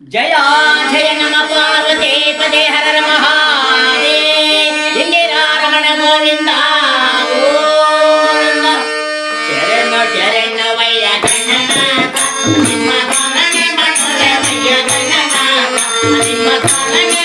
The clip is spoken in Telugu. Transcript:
జయ జయ నమ పార్వతీ పదే హర మహాదే ఇందిరా గోవింద గోవింద చరణ శరణ వయ్య గణనాథ నిమ్మ కాలనే మణులే వయ్య గణనాథ నిమ్మ కాలనే